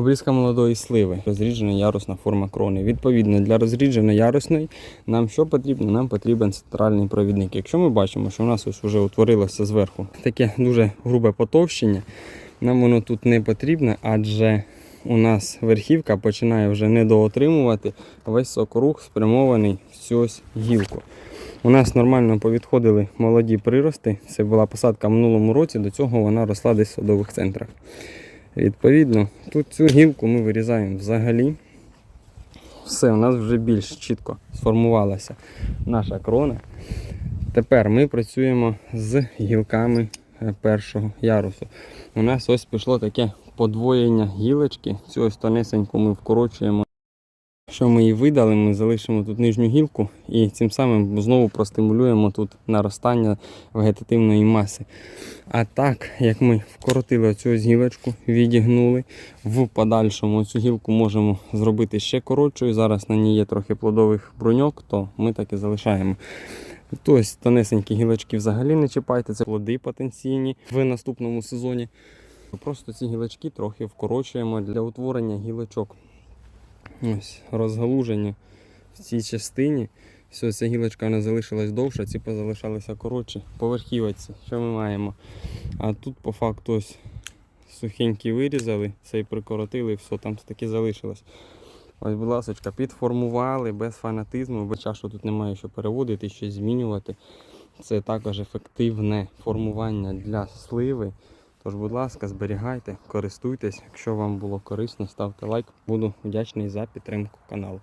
Обрізка молодої сливи, розріджена ярусна форма крони. Відповідно, для розрідженої ярусної нам що потрібно? Нам потрібен центральний провідник. Якщо ми бачимо, що у нас ось вже утворилося зверху таке дуже грубе потовщення, нам воно тут не потрібно, адже у нас верхівка починає вже недоотримувати весь сокорух спрямований в цю гілку. У нас нормально повідходили молоді прирости. Це була посадка в минулому році, до цього вона росла десь в садових центрах. Відповідно, тут цю гілку ми вирізаємо взагалі. Все, у нас вже більш чітко сформувалася наша крона. Тепер ми працюємо з гілками е, першого ярусу. У нас ось пішло таке подвоєння гілочки. Цю ось тонесеньку ми вкорочуємо. Якщо ми її видали, ми залишимо тут нижню гілку і цим самим знову простимулюємо тут наростання вегетативної маси. А так, як ми вкоротили оцю гілочку, відігнули, в подальшому цю гілку можемо зробити ще коротшою. Зараз на ній є трохи плодових бруньок, то ми так і залишаємо. Тобто тонесенькі гілочки взагалі не чіпайте, це плоди потенційні в наступному сезоні. Просто ці гілочки трохи вкорочуємо для утворення гілочок. Ось розгалуження в цій частині. Все, ця гілочка вона залишилась довша, ці позалишалися коротше. Поверхівці, що ми маємо? А тут по факту ось сухенькі вирізали, цей прикоротили, і все, там таки залишилось. Ось, будь ласка, підформували без фанатизму, без часу тут немає що переводити, щось змінювати. Це також ефективне формування для сливи. Тож, будь ласка, зберігайте, користуйтесь. Якщо вам було корисно, ставте лайк. Буду вдячний за підтримку каналу.